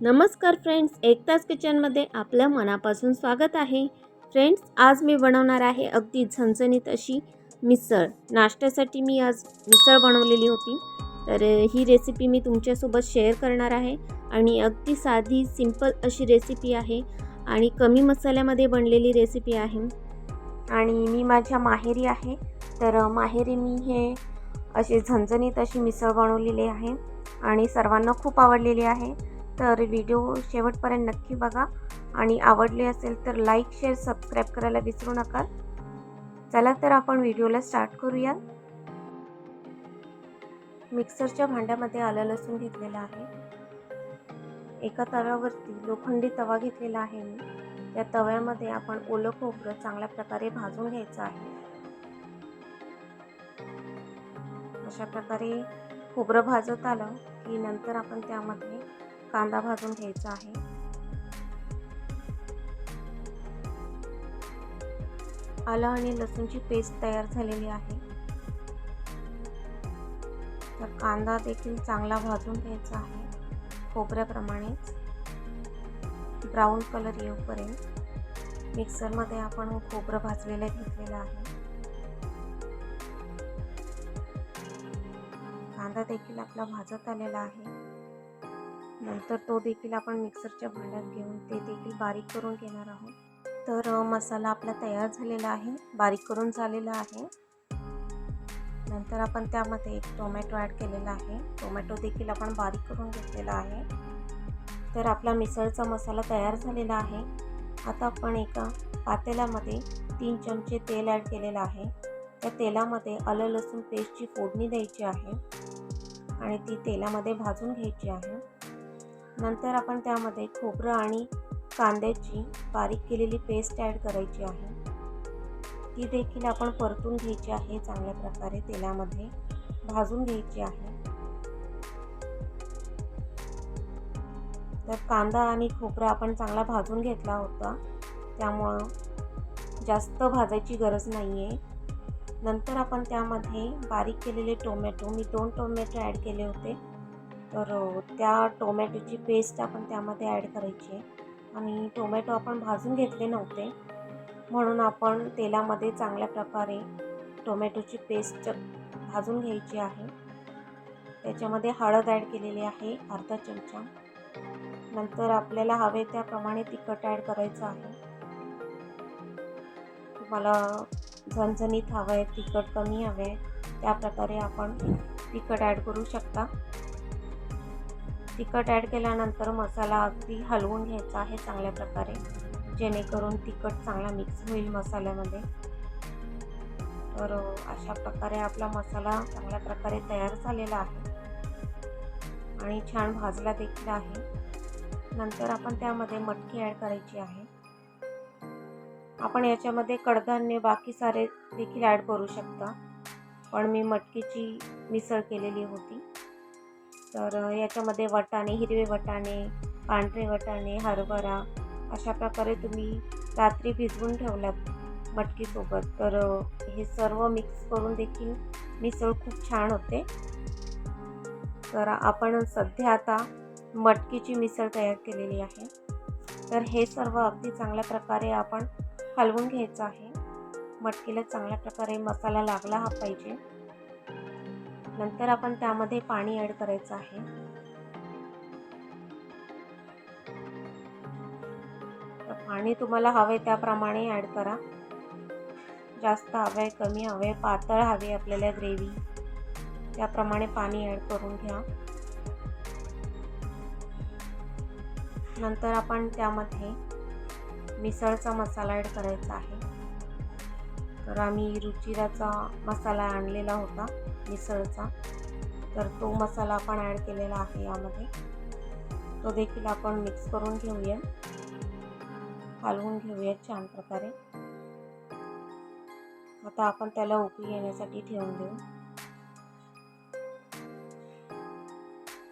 नमस्कार फ्रेंड्स एकताच किचनमध्ये आपलं मनापासून स्वागत आहे. फ्रेंड्स आज मी बनवणार आहे अगदी झणझणीत अशी मिसळ. नाश्त्यासाठी मी आज मिसळ बनवलेली होती. तर ही रेसिपी मी तुमच्यासोबत शेअर करणार आहे आणि अगदी साधी सिंपल अशी रेसिपी आहे आणि कमी मसाल्यामध्ये बनलेली रेसिपी आहे. आणि मी माझ्या माहेरी आहे. तर माहेरी मी हे अशी झणझणीत अशी मिसळ बनवलेली आहे आणि सर्वांना खूप आवडलेली आहे. तर व्हिडिओ शेवटपर्यंत नक्की बघा. आणि आवडले असेल तर लाईक शेअर सबस्क्राईब करायला विसरू नका. चला तर आपण व्हिडिओला स्टार्ट करूया. मिक्सरच्या भांड्यामध्ये आलं लसूण घेतलेलं आहे. एका तव्यावरती लोखंडी तवा घेतलेला आहे मी. त्या तव्यामध्ये आपण ओलं खोबरं चांगल्या प्रकारे भाजून घ्यायचं आहे. अशा प्रकारे खोबरं भाजत आलं की नंतर आपण त्यामध्ये कांदा भाजून घ्यायचा आहे. आलं आणि लसूणची पेस्ट तयार झालेली आहे. तर कांदा देखील चांगला भाजून घ्यायचा आहे. खोबऱ्याप्रमाणेच ब्राऊन कलर येऊपर्यंत मिक्सरमध्ये आपण खोबरं भाजलेलं घेतलेलं आहे. कांदा देखील आपला भाजत आलेला आहे. नंतर तो देखील आपण मिक्सरच्या भांड्यात घेऊन ते देखील बारीक करून घेणार आहोत. तर मसाला आपला तयार झालेला आहे. बारीक करून झालेला आहे. नंतर आपण त्यामध्ये एक टोमॅटो ॲड केलेला आहे. टोमॅटो देखील आपण बारीक करून घेतलेला आहे. तर आपला मिसळचा मसाला तयार झालेला आहे. आता आपण एका पातेल्यामध्ये तीन चमचे तेल ॲड केलेलं आहे. त्या तेलामध्ये आलं लसूण पेस्टची फोडणी द्यायची आहे. आणि ती तेलामध्ये भाजून घ्यायची आहे. नंतर आपण त्यामध्ये खोबरं आणि कांद्याची बारीक केलेली पेस्ट ॲड करायची आहे. ती देखील आपण परतून घ्यायची आहे चांगल्या प्रकारे तेलामध्ये भाजून घ्यायची आहे. तर कांदा आणि खोबरं आपण चांगला भाजून घेतला होता त्यामुळं जास्त भाजायची गरज नाही आहे नंतर आपण त्यामध्ये बारीक केलेले टोमॅटो मी दोन टोमॅटो ॲड केले होते. तर त्या टोमॅटोची पेस्ट आपण त्यामध्ये ॲड करायची आहे. आणि टोमॅटो आपण भाजून घेतले नव्हते. म्हणून आपण तेलामध्ये चांगल्या प्रकारे टोमॅटोची पेस्ट भाजून घ्यायची आहे. त्याच्यामध्ये हळद ॲड केलेली आहे अर्धा चमचा. नंतर आपल्याला हवे त्याप्रमाणे तिखट ॲड करायचं आहे. तुम्हाला झणझणीत हवं आहे तिखट कमी हवं आहे त्याप्रकारे आपण तिखट ॲड करू शकता. तिखट ॲड केल्यानंतर मसाला अगदी हलवून घ्यायचा आहे चांगल्या प्रकारे. जेणेकरून तिखट चांगला मिक्स होईल मसाल्यामध्ये. तर अशा प्रकारे आपला मसाला चांगल्या प्रकारे तयार झालेला आहे. आणि छान भाजला देखील आहे. नंतर आपण त्यामध्ये मटकी ॲड करायची आहे. आपण याच्यामध्ये कडधान्य बाकी सारे देखील ॲड करू शकता. पण मी मटकीची मिसळ केलेली होती. तर याच्यामध्ये वटाणे हिरवे वटाणे पांढरे वटाणे हरभरा अशा प्रकारे तुम्ही रात्री भिजवून ठेवलात मटकीसोबत. तर हे सर्व मिक्स करून देखील मिसळ खूप छान होते. तर आपण सध्या आता मटकीची मिसळ तयार केलेली आहे. तर हे सर्व अगदी चांगल्या प्रकारे आपण हलवून घ्यायचं आहे. मटकीला चांगल्या प्रकारे मसाला लागला हा पाहिजे. नंतर आपण त्यामध्ये पाणी ॲड करायचं आहे. पाणी तुम्हाला हवे त्याप्रमाणे ॲड करा. जास्त हवे आहे कमी हवे आहे पातळ हवे आपल्याला ग्रेव्ही. त्याप्रमाणे पाणी ॲड करून घ्या. नंतर आपण त्यामध्ये मिसळचा मसाला ॲड करायचा आहे. तर आम्ही रुचिराचा मसाला आणलेला होता मिसळचा. तर तो मसाला आपण ॲड केलेला आहे यामध्ये. तो देखील आपण मिक्स करून घेऊया. हलवून घेऊया छान प्रकारे. आता आपण त्याला उकळी येण्यासाठी ठेवून देऊ.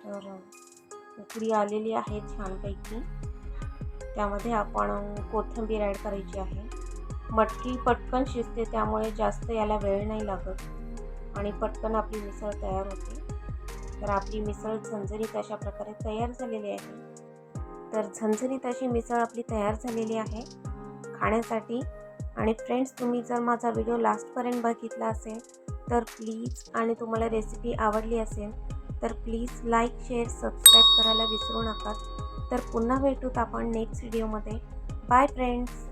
तर उकळी आलेली आहे छानपैकी. त्यामध्ये आपण कोथिंबीर ॲड करायची आहे. मटकी पटकन शिजते त्यामुळे जास्त याला वेळ नाही लागत. आणि पटकन आपली मिसळ तयार होते. तर आपली मिसळ झणझणीत अशा प्रकारे तयार झालेली आहे. तर झणझणीत अशी मिसळ आपली तयार झालेली आहे. खाण्यासाठी. आणि फ्रेंड्स तुम्ही जर माझा व्हिडिओ लास्टपर्यंत बघितला असेल तर प्लीज आणि तुम्हाला रेसिपी आवडली असेल तर प्लीज लाईक शेअर सबस्क्राईब करायला विसरू नका. तर पुन्हा भेटूत आपण नेक्स्ट व्हिडिओमध्ये बाय फ्रेंड्स